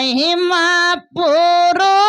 ¡Suscríbete al canal!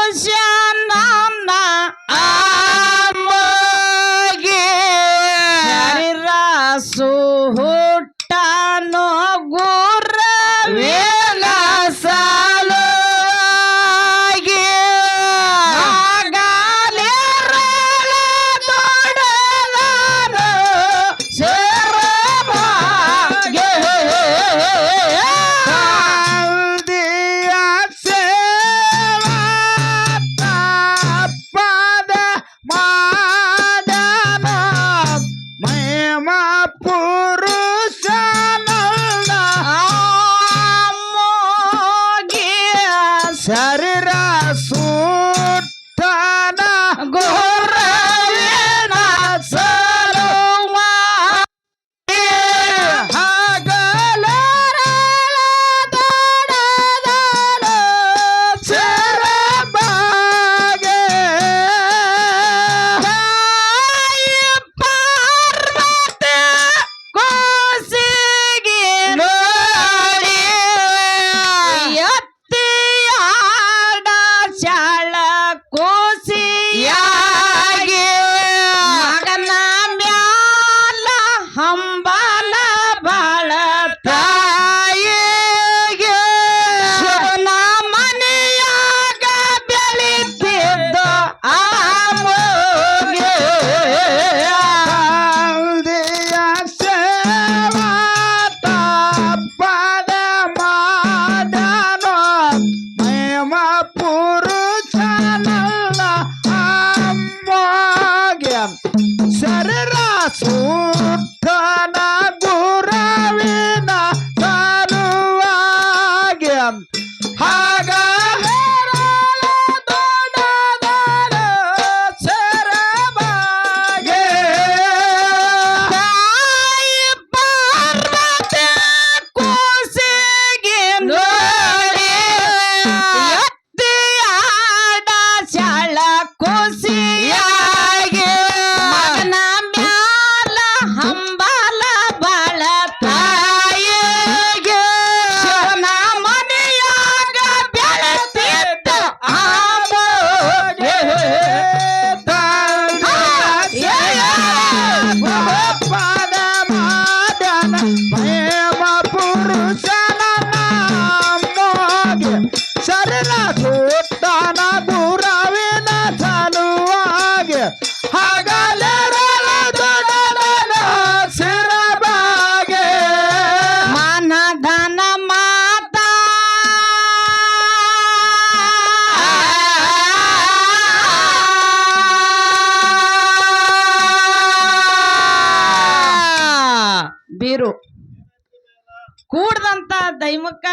ದೈಮಕ್ಕ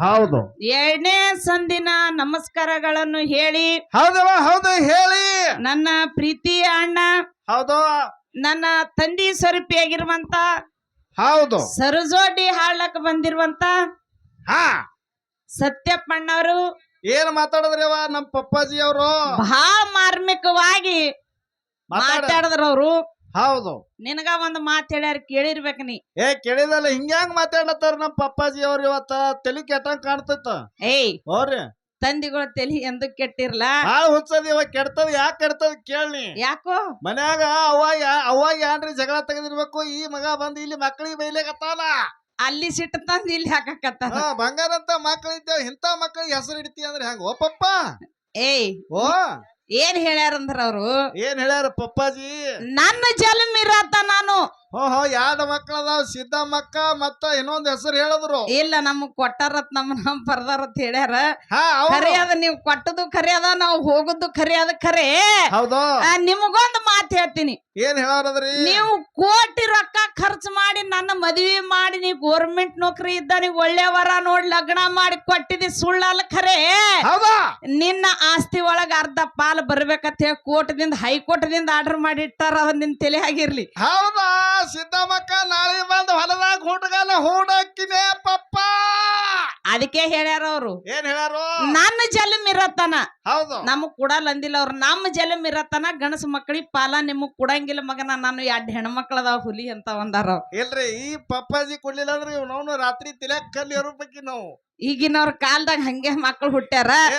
ಹೌದು. ಎರಡನೇ ಸಂದಿನ ನಮಸ್ಕಾರಗಳನ್ನು ಹೇಳಿ ಹೌದವ ಹೌದು ಹೇಳಿ. ನನ್ನ ಪ್ರೀತಿ ಅಣ್ಣ ಹೌದು. ನನ್ನ ತಂದಿ ಸ್ವರೂಪಿಯಾಗಿರುವಂತ ಹೌದು. ಸರಜೋಡಿ ಹಾಡ್ಲಕ್ ಬಂದಿರುವಂತ ಹಾ. ಸತ್ಯಪ್ಪಣ್ಣವರು ಏನ್ ಮಾತಾಡಿದ್ರೆ ನಮ್ ಪಪ್ಪಾಜಿ ಅವರು ಬಹಳ ಮಾರ್ಮಿಕವಾಗಿ ಮಾತಾಡಿದ್ರ ಅವ್ರು ಹೌದು. ನಿನಗ ಒಂದ್ ಮಾತ್ ಹೇಳ್ಯಾರ ಕೇಳಿರ್ಬೇಕ ನೀ. ಏ ಕೇಳಿದಲ್ಲ ಹಿಂಗ್ಯಾಂಗ್ ಮಾತಾಡತ್ತಾರ ನಮ್ಮ ಪಪ್ಪಾಜಿ ಅವ್ರ ಇವತ್ತ? ತಲಿ ಕೆಟ್ಟಂಗ್ ಕಾಣ್ತೈತ ಏಯ್ ಹೋರಿ ತಂದಿಗಳ ತಲಿ ಎಂದು ಕೆಟ್ಟಿರ್ಲ? ಬಾಳ ಹುಚ್ಚದ ಇವಾಗ ಕೆಡ್ತದ ಯಾಕೆ ಕೆಡ್ತದ ಕೇಳಿ ಯಾಕೋ? ಮನ್ಯಾಗ ಅವ ಯಾ ಅವಾಗ ಯಾನ್ರಿ ಜಗಳ ತೆಗೆದಿರ್ಬೇಕು ಈ ಮಗ ಬಂದ್ ಇಲ್ಲಿ ಮಕ್ಳಿಗೆ ಬೈಲೇಕತ್ತಾನ? ಅಲ್ಲಿ ಸಿಟ್ಟು ತಂದ್ ಇಲ್ಲಿ ಹಾಕಕತ್ತ ಹಾ ಬಂಗಾರ ಅಂತ ಮಕ್ಳಿದ್ದೇವ್ ಇಂತ ಮಕ್ಳಿಗೆ ಹೆಸರು ಇಡ್ತಿ ಅಂದ್ರೆ ಹೆಂಗ? ಓ ಪಪ್ಪ. ಏಯ್ ಓ. ಏನ್ ಹೇಳ್ಯಾರಂದ್ರ ಅವ್ರು? ಏನ್ ಹೇಳ್ಯಾರ ಪಪ್ಪಾಜಿ? ನನ್ನ ಜನ್ಮ ಇರತ್ತ ನಾನು. ಹೋ ಹೋ ಅದಾವ? ಸಿದ್ಧ ಮಕ್ಕ ಮತ್ತ ಇನ್ನೊಂದ್ ಹೆಸರು ಹೇಳಿದ್ರು. ಇಲ್ಲ ನಮಗ್ ಕೊಟ್ಟಾರತ್ ನಮ್ಮ ನಮ್ ಬರ್ದಾರತ್ ಹೇಳ್ಯಾರ. ಖರೆ ಅದ ನೀವ್ ಕೊಟ್ಟದು ಖರೆ ಅದ ನಾವ್ ಹೋಗುದು ಖರೆ ಅದ ಖರೆ. ಹೌದು. ನಿಮಗೊಂದ್ ಮಾತ್ ಹೇಳ್ತೀನಿ. ಏನ್ ಹೇಳಾರದ್ರಿ? ನೀವು ಕೋಟಿ ರೊಕ್ಕ ಖರ್ಚು ಮದ್ವಿ ಮಾಡಿ ನೀ ಗೋರ್ಮೆಂಟ್ ನೌಕರಿ ಇದ್ದ ನೀವು ಒಳ್ಳೆ ವರ ನೋಡಿ ಲಗ್ನ ಮಾಡಿ ಕೊಟ್ಟಿದಿ ಸುಳ್ಳಲ್ಲ ಖರೆ ನಿನ್ನ ಆಸ್ತಿ ಒಳಗ ಅರ್ಧ ಪಾಲ್ ಬರ್ಬೇಕಂತ ಹೇಳಿ ಕೋರ್ಟ್ದಿಂದ ಹೈಕೋರ್ಟ್ದಿಂದ ಆರ್ಡರ್ ಮಾಡಿ ಇಟ್ಟಾರ ಅದ್ ನಿನ್ ತಲೆ ಆಗಿರ್ಲಿ. ಹೌದಾ? ಸಿದ್ದಮ್ಮಕ್ಕ ನಾಳೆ ಬಂದು ಹೊಲದಾಗ ಹುಡುಗನ ಹೂಡಕ್ಕಿನೇ ಪಪ್ಪ. ಅದಕ್ಕೆ ಹೇಳ್ಯಾರ ಅವ್ರು. ಏನ್ ಹೇಳ್ಯಾರು? ನನ್ನ ಜಲಮ್ ಇರತ್ತನ. ಹೌದು. ನಮಗ್ ಕೊಡಲ್ಲ ಅಂದಿಲ್ಲ ಅವ್ರ. ನಮ್ಮ ಜಲಮ್ ಇರತ್ತನ ಗಣಸ ಮಕ್ಕಳಿಗೆ ಪಾಲ ನಿಮಗ್ ಕೊಡಂಗಿಲ್ಲ ಮಗನ. ನಾನು ಎರಡ್ ಹೆಣ್ಮಕ್ಳದಾವ ಹುಲಿ ಅಂತ ಒಂದಾರ. ಇಲ್ರಿ ಈ ಪಪ್ಪಾಜಿ ಕೊಡ್ಲಿಲ್ಲ ಅಂದ್ರೆ ನಾವು ರಾತ್ರಿ ತಿಲಕ್ ಕಲ್ಲಿ ಬಗ್ಗೆ ನಾವು. ಈಗಿನವ್ರ ಕಾಲದಾಗ ಹಂಗೆ ಮಕ್ಕಳು ಹುಟ್ಟ್ಯಾರ ಏ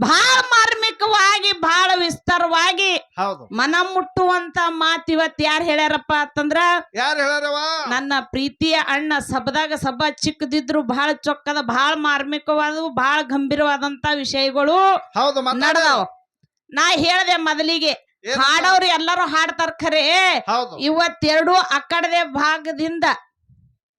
ಬಹಳ ಮಾರ್ಮಿಕವಾಗಿ ಬಹಳ ವಿಸ್ತಾರವಾಗಿ ಹೌದು. ಮನ ಮುಟ್ಟುವಂತ ಮಾತ್ ಇವತ್ ಯಾರ್ ಹೇಳ್ಯಾರಪ್ಪ ಅಂತಂದ್ರ ಯಾರು ಹೇಳ್ಯಾರವ ನನ್ನ ಪ್ರೀತಿಯ ಅಣ್ಣ ಸಬದಾಗ ಸಭ ಚಿಕ್ಕದಿದ್ರು ಬಹಳ ಚೊಕ್ಕದ ಬಹಳ ಮಾರ್ಮಿಕವಾದ ಬಹಳ ಗಂಭೀರವಾದಂತ ವಿಷಯಗಳು ಹೌದು ಮಾತಾಡ ನಡೆದಾವ. ನಾ ಹೇಳ್ದೆ ಮೊದಲಿಗೆ ಹಾಡೋರು ಎಲ್ಲರೂ ಹಾಡ್ತಾರ ಖರೆ. ಇವತ್ತೆರಡು ಅಕ್ಕಡದೆ ಭಾಗದಿಂದ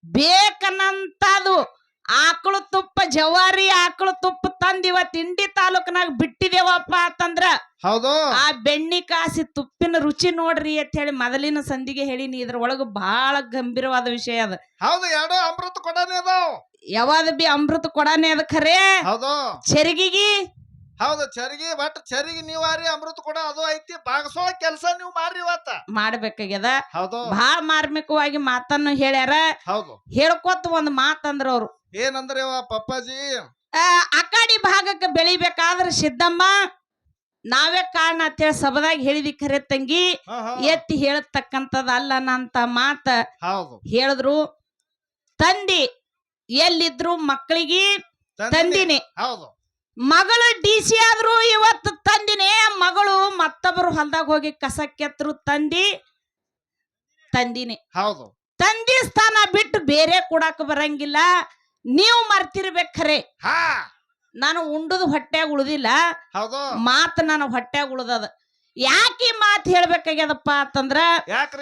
ಬೇಕನ್ನಂತದು ಆಕಳು ತುಪ್ಪ ಜವಾರಿ ಆಕಳು ತುಪ್ಪ ತಂದ್ ಇವತ್ ಇಂಡಿ ತಾಲೂಕ್ನಾಗ ಬಿಟ್ಟಿದೇವಪ್ಪ ಅಂತಂದ್ರ ಹೌದು. ಆ ಬೆಣ್ಣಿ ಕಾಸಿ ತುಪ್ಪಿನ ರುಚಿ ನೋಡ್ರಿ ಅಂತ ಹೇಳಿ ಮೊದಲಿನ ಸಂಧಿಗೆ ಹೇಳಿನಿ. ಇದ್ರೊಳಗ ಬಹಳ ಗಂಭೀರವಾದ ವಿಷಯ ಅದ. ಹೌದು ಎರಡು ಅಮೃತ ಕೊಡನೆ ಅದ ಯಾವಾಗ ಬಿ ಅಮೃತ ಕೊಡಾನೆ ಅದ ಖರೆ. ಹೌದು. ಚೆರಿಗಿಗಿ ಹೌದು ಚರಿಗೆ ಬಟ್ ಚರಿಗೆ ನೀವ್ ಆರಿ ಅಮೃತ ಕೂಡ ಅದು ಐತಿ. ಬಾಗಸೋ ಕೆಲಸ ನೀವು ಮಾಡ್ರಿ ಇವತ್ತ. ಮಾಡ್ಬೇಕಾಗ್ಯದ. ಹೌದು. ಬಹಳ ಮಾರ್ಮಿಕವಾಗಿ ಮಾತನ್ನು ಹೇಳ್ಯಾರ. ಹೌದು. ಹೇಳ್ಕೊತ ಒಂದ್ ಮಾತಂದ್ರ ಅವ್ರು. ಏನಂದ್ರೆ ಪಪ್ಪಾಜಿ? ಅಕಾಡಿ ಭಾಗಕ್ಕೆ ಬೆಳಿಬೇಕಾದ್ರ ಸಿದ್ದಮ್ಮ ನಾವೇ ಕಾರಣ ಅಂತೇಳಿ ಸಭದಾಗ ಹೇಳಿದಿ ಖರೆ ತಂಗಿ. ಎತ್ತಿ ಹೇಳತಕ್ಕಂಥದ್ ಹೇಳತಕ್ಕಂಥದ್ದು ಅಲ್ಲನಂತ ಮಾತ ಹೇಳಿದ್ರು. ತಂದಿ ಎಲ್ಲಿದ್ರು ಮಕ್ಕಳಿಗೆ. ತಂದಿನಿ. ಹೌದು. ಮಗಳು ಡಿ ಸಿ ಆದ್ರು ಇವತ್ತು ತಂದಿನೇ ಮಗಳು ಮತ್ತೊಬ್ಬರು ಹೊಲ್ದಾಗ ಹೋಗಿ ಕಸ ಕೆತ್ತರು ತಂದಿ ತಂದಿನಿ. ಹೌದು. ತಂದಿ ಸ್ಥಾನ ಬಿಟ್ಟು ಬೇರೆ ಕೊಡಾಕ ಬರಂಗಿಲ್ಲ. ನೀವು ಮರ್ತಿರ್ಬೇಕರೆ ನಾನು ಉಂಡದ ಹೊಟ್ಯಾಗ ಉಳ್ದಿಲ್ಲ. ಹೌದು. ಮಾತು ನಾನು ಹೊಟ್ಯಾಗ ಉಳ್ದದ. ಯಾಕೆ ಮಾತು ಹೇಳ್ಬೇಕಾಗ್ಯದಪ್ಪ ಅಂತಂದ್ರ ದೇವ್ರ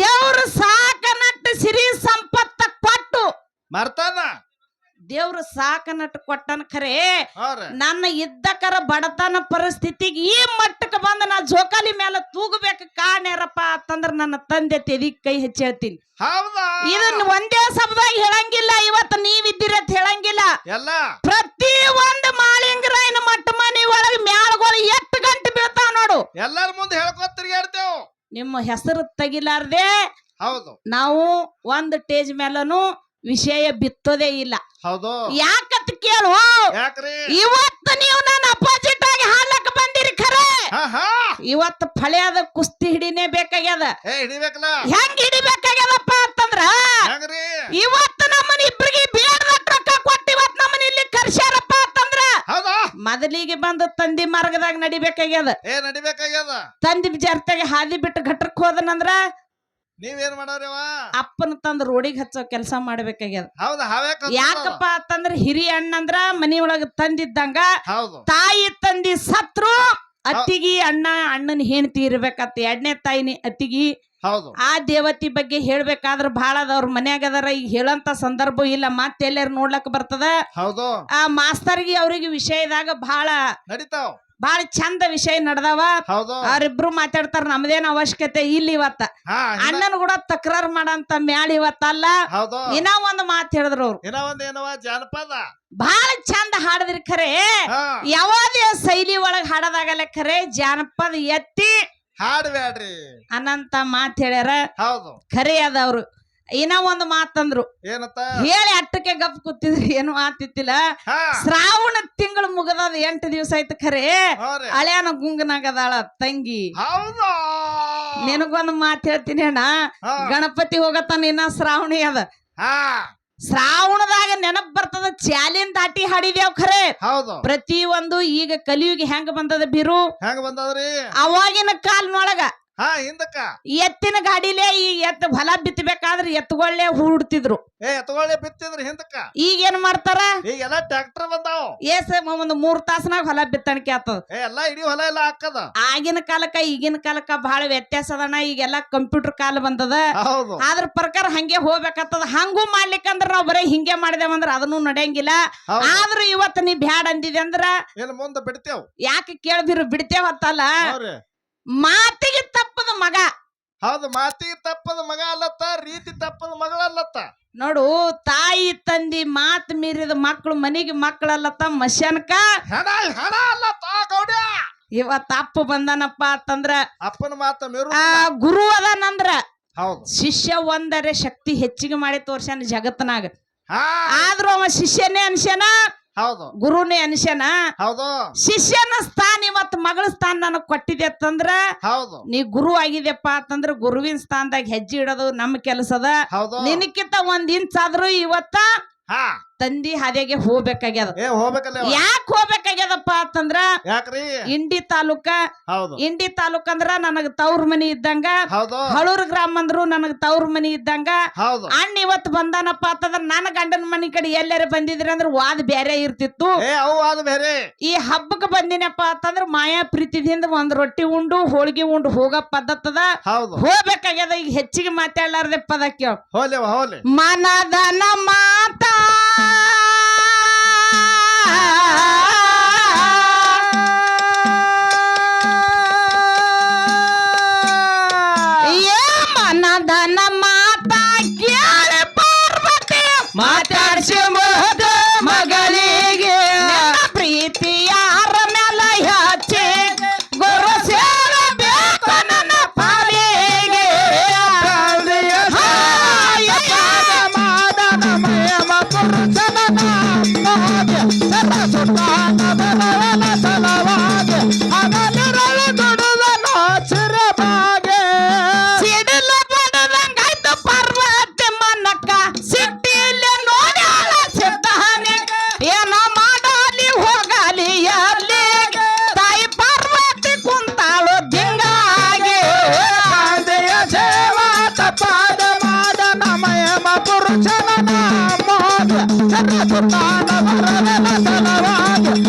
ದೇವ್ರು ಸಾಕನಟ್ಟು ಸಿರಿ ಸಂಪತ್ತ ಕೊಟ್ಟು ಮರ್ತಾನ? ದೇವ್ರು ಸಾಕನಟ್ ಕೊಟ್ಟನ ಖರೆ ನನ್ನ ಇದ್ದಕರ ಬಡತನ ಪರಿಸ್ಥಿತಿಗೆ ಈ ಮಟ್ಟಕ್ಕೆ ಬಂದ ನಾ ಜೋಕಾಲಿ ಮೇಲೆ ತೂಗಬೇಕು ಕಾಣೇರಪ್ಪ ಅಂತಂದ್ರೆ ನನ್ನ ತಂದೆ ತೆದಿ ಕೈ ಹೆಚ್ಚಿ ಹೇಳ್ತೀನಿ. ಇದನ್ನ ಒಂದೇ ಶಬ್ದಾಗ ಹೇಳಂಗಿಲ್ಲ ಇವತ್ತು ನೀವಿದ್ದೀರಿ ಅಂತ ಹೇಳಂಗಿಲ್ಲ. ಎಲ್ಲ? ಪ್ರತಿ ಒಂದು ಮಾಳಿಂಗರಾಯನ ಮಟ್ಟ ಮನಿ ಒಳಗೆ ಮ್ಯಾಳಗಳು ಎಷ್ಟು ಗಂಟೆ ಬೀಳ್ತಾವ ನೋಡು. ಎಲ್ಲರ ಮುಂದೆ ಹೇಳ್ಕೊತ ತಿರ್ಗಾಡ್ತೇವ್ ನಿಮ್ಮ ಹೆಸರು ತೆಗಿಲಾರ್ದೆ ಹೌದು. ನಾವು ಒಂದು ಟೇಜ್ ಮೇಲನು ವಿಷಯ ಬಿತ್ತೋದೇ ಇಲ್ಲ. ಹೌದು. ಯಾಕತ್ ಕೇಳು. ಯಾಕ್ರಿ? ಇವತ್ತು ನೀವು ನನ್ನ ಅಪೋಸಿಟ್ ಆಗಿ ಹಾಲಕ್ ಬಂದಿರಿ ಖರೆ. ಇವತ್ತು ಫಳೆಯಾದ ಕುಸ್ತಿ ಹಿಡಿನೇ ಬೇಕಾಗ್ಯದ. ಹೆಂಗ್ ಹಿಡಿಬೇಕಾಗ್ಯದಪ್ಪ ಅಂತಂದ್ರ ಇವತ್ತು ನಮ್ಮನ್ನ ಇಬ್ರಿಗೆ ಬೇಡ ರೊಕ್ಕ ಕೊಟ್ಟು ಇವತ್ತು ನಮ್ಮನ್ನ ಇಲ್ಲಿ ಕರ್ಸ್ಯಾರಪ್ಪ ಅಂತಂದ್ರ ಮೊದಲಿಗೆ ಬಂದು ತಂದಿ ಮಾರ್ಗದಾಗ ನಡಿಬೇಕಾಗ್ಯದ. ಏ ನಡಿಬೇಕಾಗ್ಯದ? ತಂದಿ ಜರ್ತಾಗ ಹಾದಿ ಬಿಟ್ಟು ಘಟ್ಟಕ್ ಹೋದನಂದ್ರ ನೀವೇನ್ ಮಾಡವ್ರವ ಅಪ್ಪನ ತಂದ್ ರೋಡಿಗೆ ಹಚ್ಚೋ ಕೆಲಸ ಮಾಡ್ಬೇಕಾಗ್ಯದ. ಹೌದು ಹಾವ್ಯಾಕ ಯಾಕಪ್ಪ ಅಂತಂದ್ರ ಹಿರಿಯ ಅಣ್ಣಂದ್ರ ಮನಿ ಒಳಗ ತಂದಿದ್ದಂಗ ಹೌದು. ತಾಯಿ ತಂದಿ ಸತ್ರು ಅತ್ತಿಗಿ ಅಣ್ಣ ಅಣ್ಣನ ಹೆಂಡತಿ ಇರ್ಬೇಕತ್ತ ಎರಡನೇ ತಾಯಿನಿ ಅತ್ತಿಗಿ. ಹೌದು. ಆ ದೇವತಿ ಬಗ್ಗೆ ಹೇಳ್ಬೇಕಾದ್ರ ಬಹಳ ಅದ ಮನ್ಯಾಗ ಅದಾರ ಈಗ ಹೇಳಂತ ಸಂದರ್ಭ ಇಲ್ಲ ಮತ್ತೆ ಎಲ್ಲಾರು ನೋಡ್ಲಕ್ ಬರ್ತದ? ಹೌದು. ಆ ಮಾಸ್ತರ್ಗಿ ಅವ್ರಿಗೆ ವಿಷಯದಾಗ ಬಹಳ ನಡಿತಾವ್. ಬಹಳ ಚಂದ ವಿಷಯ ನಡೆದವ. ಹೌದು. ಅವ್ರಿಬ್ರು ಮಾತಾಡ್ತಾರ ನಮ್ದೇನ್ ಅವಶ್ಯಕತೆ ಇಲ್ಲಿ ಇವತ್ತ. ಹಾ ಇನ್ನ- ಅಣ್ಣನ ಕೂಡ ತಕ್ರಾರ್ ಮಾಡಂತ ಮ್ಯಾಳ ಇವತ್ತಲ್ಲ ಹೌದು. ಇನ್ನ ಒಂದ್ ಮಾತ್ ಹೇಳಿದ್ರು ಅವ್ರು. ಇನ್ನ ಒಂದ್ ಏನವ ಜಾನಪದ? ಬಹಳ ಚಂದ ಹಾಡದ್ರಿ ಖರೆ. ಹಾ. ಯಾವ್ದೇ ಶೈಲಿ ಒಳಗ್ ಹಾಡೋದಾಗಲ್ಲ ಖರೆ ಜಾನಪದ ಎತ್ತಿ ಹಾಡ್ಬೇಡ್ರಿ. ಅನ್ನಂತ ಮಾತ್ ಹೇಳ್ಯಾರ. ಹೌದು. ಅದ ಅದವ್ರು ಇನ್ನ ಒಂದು ಮಾತಂದ್ರು. ಏನತ್ತ? ಹೇಳಿ ಅಟ್ಟಕ್ಕೆ ಗಪ್ ಕೂತಿದ್ರಿ ಏನು ಮಾತಿತ್ತಿಲ್ಲ ಶ್ರಾವಣ ತಿಂಗಳು ಮುಗದದ ಎಂಟು ದಿವಸ ಆಯ್ತು ಖರೆ. ಅಳೆಯನ ಹಳ್ಯಾನ ಗುಂಗನಾಗದಾಳ ತಂಗಿ. ನಿನಗೊಂದು ಮಾತು ಹೇಳ್ತೀನಿ ಅಣ್ಣ. ಗಣಪತಿ ಹೋಗತ್ತಾನ ಇನ್ನ ಶ್ರಾವಣಿ ಅದ. ಶ್ರಾವಣದಾಗ ನೆನಪ್ ಬರ್ತದ ಚಾಲಿನ್ ದಾಟಿ ಹಾಡಿದೇವ್ ಖರೆ. ಪ್ರತಿ ಒಂದು ಈಗ ಕಲಿಯುಗ ಹೆಂಗ ಬಂದದ ಬಿರು? ಹೆಂಗ ಬಂದದ್ರಿ? ಅವಾಗಿನ ಕಾಲ್ನೊಳಗ ಹಾ ಹಿಂದಕ್ಕ. ಎತ್ತಿನ ಗಾಡಿಲೆ ಈ ಎತ್ತ ಹೊಲ ಬಿತ್ತಬೇಕಾದ್ರೆ ಎತ್ತುಗಳೇ ಹೂಡ್ತಿದ್ರು. ಏ ಎತ್ತಗೊಳ್ಳೆ ಬಿತ್ತಿದ್ರು ಹಿಂದಕ್ಕ. ಈಗ ಏನ್ ಮಾಡ್ತಾರ ಈಗೆಲ್ಲ ಟ್ರ್ಯಾಕ್ಟರ್ ಬಂದಾವ್. ಸರ್ ಒಂದು ಮೂರ್ ತಾಸನಾಗ ಹೊಲ ಬಿತ್ತಣಿಕೆ ಆತದ. ಏ ಎಲ್ಲಾ ಇಡೀ ಹೊಲ ಎಲ್ಲ ಹಾಕದ. ಆಗಿನ ಕಾಲಕ್ಕ ಈಗಿನ ಕಾಲಕ್ಕ ಬಹಳ ವ್ಯತ್ಯಾಸ ಅದಣ್ಣ ಈಗೆಲ್ಲ ಕಂಪ್ಯೂಟರ್ ಕಾಲ ಬಂದದ. ಹೌದು. ಅದ್ರ ಪ್ರಕಾರ ಹಂಗೆ ಹೋಗ್ಬೇಕಾಗ್ತದ ಹಂಗೂ ಮಾಡ್ಲಿಕ್ಕಂದ್ರ ನಾವ್ ಬರೀ ಹಿಂಗೆ ಮಾಡಿದೇವಂದ್ರ ಅದನ್ನು ನಡೆಯಂಗಿಲ್ಲ. ಹೌದು. ಆದ್ರೂ ಇವತ್ತು ನೀ ಬ್ಯಾಡ್ ಅಂದಿದೆ ಅಂದ್ರ ಇಲ್ಲಿ ಮುಂದೆ ಬಿಡ್ತೇವ್. ಯಾಕೆ ಕೇಳ್ದಿರು ಬಿಡ್ತೇವತ್ತಲ್ಲ ಹೌರಿ ಮಾತಿಗೆ ತಪ್ಪದ ಮಗ. ಹೌದು ಮಾತಿಗೆ ತಪ್ಪದ ಮಗ ಅಲ್ಲತ್ತ ರೀತಿ ತಪ್ಪದ ಮಗಳಲ್ಲತ್ತ ನೋಡು ತಾಯಿ ತಂದಿ ಮಾತ್ ಮೀರಿದ ಮಕ್ಕಳು ಮನೆಗೆ ಮಕ್ಕಳಲ್ಲತ್ತ ಮಶ್ಯಾನಕ ಹೆಣ ಹೆಣ ಅಲ್ಲತ್ತ ಗೌಡ ಇವತ್ತ ಅಪ್ಪ ಬಂದನಪ್ಪ ಅಂತಂದ್ರ ಅಪ್ಪನ ಮಾತ ಮೀರು. ಆ ಗುರು ಅದಾನಂದ್ರ. ಹೌದು. ಶಿಷ್ಯ ಒಂದರೆ ಶಕ್ತಿ ಹೆಚ್ಚಿಗೆ ಮಾಡಿ ತೋರ್ಸ್ಯಾನ ಜಗತ್ನಾಗ ಆದ್ರೂ ಅವ ಶಿಷ್ಯನೇ ಅನ್ಸ್ಯಾನ? ಹೌದು. ಗುರುನೇ ಅನಿಶನ ಹೌದು. ಶಿಷ್ಯನ ಸ್ಥಾನ ಇವತ್ತು ಮಗಳ ಸ್ಥಾನ ನನಗ್ ಕೊಟ್ಟಿದೆ ಅಂತಂದ್ರ ಹೌದು. ನೀ ಗುರು ಆಗಿದೆಪ್ಪ ಅಂತಂದ್ರ ಗುರುವಿನ ಸ್ಥಾನದಾಗ ಹೆಜ್ಜೆ ಇಡೋದು ನಮ್ಮ ಕೆಲಸದ. ಹೌದು. ನಿನಕ್ಕಿಂತ ಒಂದ್ ಇಂಚ್ ಆದ್ರೂ ಇವತ್ತ ತಂದಿ ಹಾದಿಯಾಗೆ ಹೋಗ್ಬೇಕಾಗ್ಯದ. ಏ ಹೋಗ್ಬೇಕಲ್ಲ ಇವ. ಯಾಕೆ ಹೋಗ್ಬೇಕಾಗ್ಯದಪ್ಪ ಅಂತಂದ್ರ ಯಾಕ್ರಿ? ಇಂಡಿ ತಾಲೂಕ ಹೌದು. ಇಂಡಿ ತಾಲೂಕ ಅಂದ್ರ ನನಗ್ ತವ್ರ ಮನಿ ಇದ್ದಂಗ ಹೌದು. ಹಳೂರ್ ಗ್ರಾಮ ಅಂದ್ರು ನನಗ್ ತವ್ರ ಮನಿ ಇದ್ದಂಗ. ಹೌದು. ಅಣ್ಣ ಇವತ್ ಬಂದಾನಪ್ಪ ಅಂತಂದ್ರ ನನ್ನ ಗಂಡನ ಮನಿ ಕಡೆ ಎಲ್ಲಾರ ಬಂದಿದ್ರಿ ಅಂದ್ರ ವಾದ ಬೇರೆ ಇರ್ತಿತ್ತು. ಏ ಅವು ಅದು ಬೇರೆ ಈ ಹಬ್ಬಕ್ಕೆ ಬಂದಿನಪ್ಪ ಅಂತಂದ್ರ ಮಾಯಾ ಪ್ರೀತಿದಿಂದ ಒಂದ್ ರೊಟ್ಟಿ ಉಂಡು ಹೋಳಿಗೆ ಉಂಡು ಹೋಗೋ ಪದ್ಧತದ ಹೌದು. ಹೋಗ್ಬೇಕಾಗ್ಯದ ಈಗ ಹೆಚ್ಚಿಗೆ ಮಾತಾಡ್ಲಾರ್ದೆ ಪದ ಕೇಳ ಹೋಲಿ ಅವ ಹೋಲಿ ಮನದನ ಮಾತಾ ಏ ಸಿಡಿಲ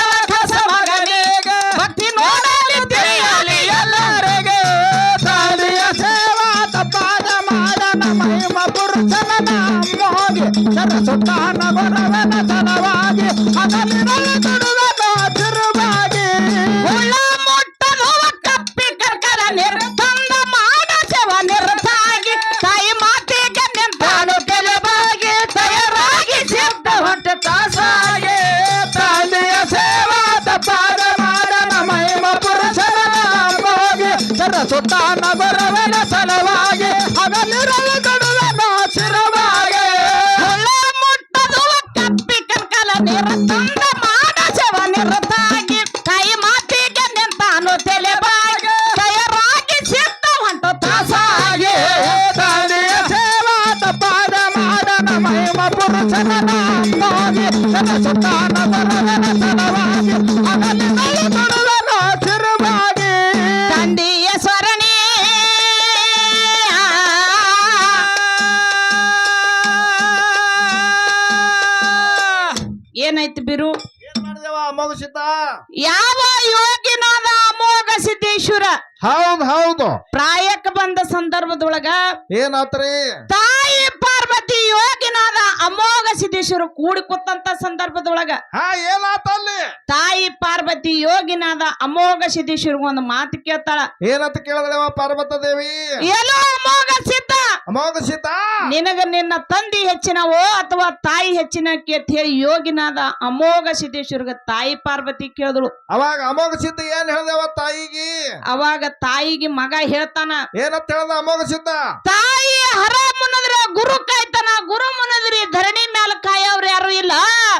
ಏನೈತಿ ಬಿರು? ಯಾವ ಯೋಗಿನಾದ ಅಮೋಘ ಸಿದ್ದೇಶ್ವರ? ಹೌದು ಹೌದು. ಪ್ರಾಯಕ್ಕೆ ಬಂದ ಸಂದರ್ಭದೊಳಗ ಏನಾತ್ರಿ? ತಾಯಿ ಪಾರ್ವತಿ ಯೋಗಿನಾದ ಅಮೋಘ ಸಿದ್ದೇಶ್ವರ ಕೂಡಿ ಕೂತಂತ ಸಂದರ್ಭದೊಳಗ ಹಾ ಏನಾತ ಅಲ್ಲಿ? ತಾಯಿ ಪಾರ್ವತಿ ಯೋಗಿನಾದ ಅಮೋಘ ಸಿದ್ದೇಶ್ವರ್ಗ ಒಂದು ಮಾತು ಕೇಳ್ತಾಳ. ಏನಂತ ಕೇಳಿದಳವ ಪಾರ್ವತ ದೇವಿ? ಎಲ್ಲೋ ಅಮೋಘ ಸಿದ್ಧ? ಅಮೋಘ ಸಿದ್ಧ? ನಿನಗ ನಿನ್ನ ತಂದಿ ಹೆಚ್ಚಿನವೋ ಅಥವಾ ತಾಯಿ ಹೆಚ್ಚಿನ ಕೇಳಿ ಹೇಳಿ ಯೋಗಿನಾದ ಅಮೋಘ ಸಿದ್ದೇಶ್ವರ್ಗ ತಾಯಿ ಪಾರ್ವತಿ ಕೇಳಿದಳು. ಅವಾಗ ಅಮೋಘ ಸಿದ್ಧ ಏನ್ ಹೇಳ್ದವ ತಾಯಿಗೆ? ಅವಾಗ ತಾಯಿಗೆ ಮಗ ಹೇಳ್ತಾನ ಏನಂತ ಹೇಳ್ದ ಅಮೋಘ ಸಿದ್ಧ? ತಾಯಿ ಹರ ಮುನ್ನದ್ರ ಗುರು ಕಾಯ್ತಾನ ಗುರು ಮುನ್ನದ್ರಿ ಧರಣಿ ಮ್ಯಾಲ ಕಾಯವ್ರ ಯಾರು ಇಲ್ಲ.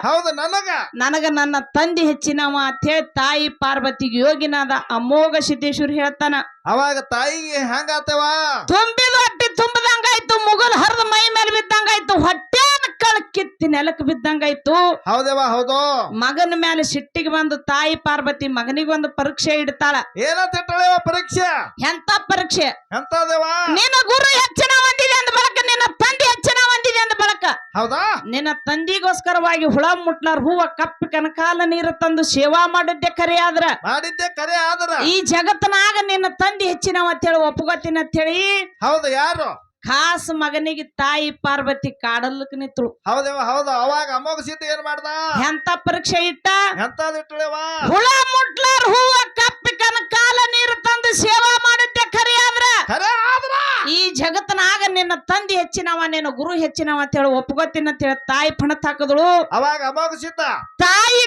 ಹೌದು ನನಗ. ನನಗ ನನ್ನ ತಂದಿ ಹೆಚ್ಚಿನವ ಅಂತ ಹೇಳಿ ತಾಯಿ ಪಾರ್ವತಿಗೆ ಯೋಗಿನಾದ ಅಮೋಘ ಸಿದ್ದೇಶ್ವರ್ ಹೇಳ್ತಾನ ಅವಾಗ ತಾಯಿಗೆ ಹೆಂಗಾತವಾ? ತುಂಬಿದ ಹೊಟ್ಟಿ ತುಂಬದಂಗಾಯ್ತು ಮುಗಲ್ ಹರಿದ ಮೈ ಮೇಲೆ ಬಿದ್ದಂಗಾಯ್ತು ಹೊಟ್ಟೆ ಕಳ ಕಿತ್ತಿ ನೆಲಕ್ ಬಿದ್ದಂಗಾಯ್ತು. ಹೌದವಾ ಹೌದು. ಮಗನ ಮೇಲೆ ಸಿಟ್ಟಿಗೆ ಬಂದು ತಾಯಿ ಪಾರ್ವತಿ ಮಗನಿಗೊಂದು ಪರೀಕ್ಷೆ ಇಡ್ತಾಳ. ಏನಂತ ಇಟ್ಟಳೆವ ಪರೀಕ್ಷೆ? ಎಂತ ಪರೀಕ್ಷೆ? ಎಂತದೇವ? ನಿನ್ನ ಗುರು ಹೆಚ್ಚಿನ ಹೊಂದಿದೆ ಅಂದ ಬಳಕ ನಿನ್ನ ತಂದೆ ಹೆಚ್ಚಿನ ಹೊಂದಿದೆ ಅಂದ ಬಳಕ. ಹೌದಾ? ನಿನ್ನ ತಂದಿಗೋಸ್ಕರವಾಗಿ ಹುಳ ಮುಟ್ಲಾರ ಹೂವ ಕಪ್ಪಿ ಕನಕಾಲ ನೀರು ತಂದು ಸೇವಾ ಮಾಡಿದ್ದೆ ಕರೆ ಆದ್ರ. ಮಾಡಿದ್ದೆ ಕರೆ ಆದ್ರ. ಈ ಜಗತ್ತನಾಗ ನಿನ್ನ ತಂದೆ ಹೆಚ್ಚಿನವ ಅಂತೇಳಿ ಅಂತ ಅಂತೇಳಿ ಹೌದು ಯಾರು? ಖಾಸ್ ಮಗನಿಗೆ ತಾಯಿ ಪಾರ್ವತಿ ಕಾಡಲ್ಕ ನಿಂತಳು. ಹೌದೇವ ಹೌದು ಅವಾಗ ಅಮೋಘ ಸೀತೆ ಏನ್ ಮಾಡ್ದ? ಎಂತ ಪರೀಕ್ಷೆ ಇಟ್ಟ? ಎಂತದ್ ಇಟ್ಟಳೆವ ಹುಳ ಮುಟ್ಲಾರ ಹೂವ ಕಪ್ಪಿಕನ ಕಾಲ ನೀರು ತಂದು ಸೇವಾ ಮಾಡುತ್ತೆ ಖರೆ ಆದ್ರ? ಆದ್ರ? ಈ ಜಗತ್ತನಾಗ ನಿನ್ನ ತಂದೆ ಹೆಚ್ಚಿನವ ನಿನ್ನ ಗುರು ಹೆಚ್ಚಿನವ ಅಂತ ಅಂತೇಳಿ ಒಪ್ಕೋತೀನಿ ಅಂತೇಳಿ ತಾಯಿ ಪಣತ್ ಹಾಕಿದಳು. ಅವಾಗ ಅಮೋಘ ಸೀತ? ತಾಯಿ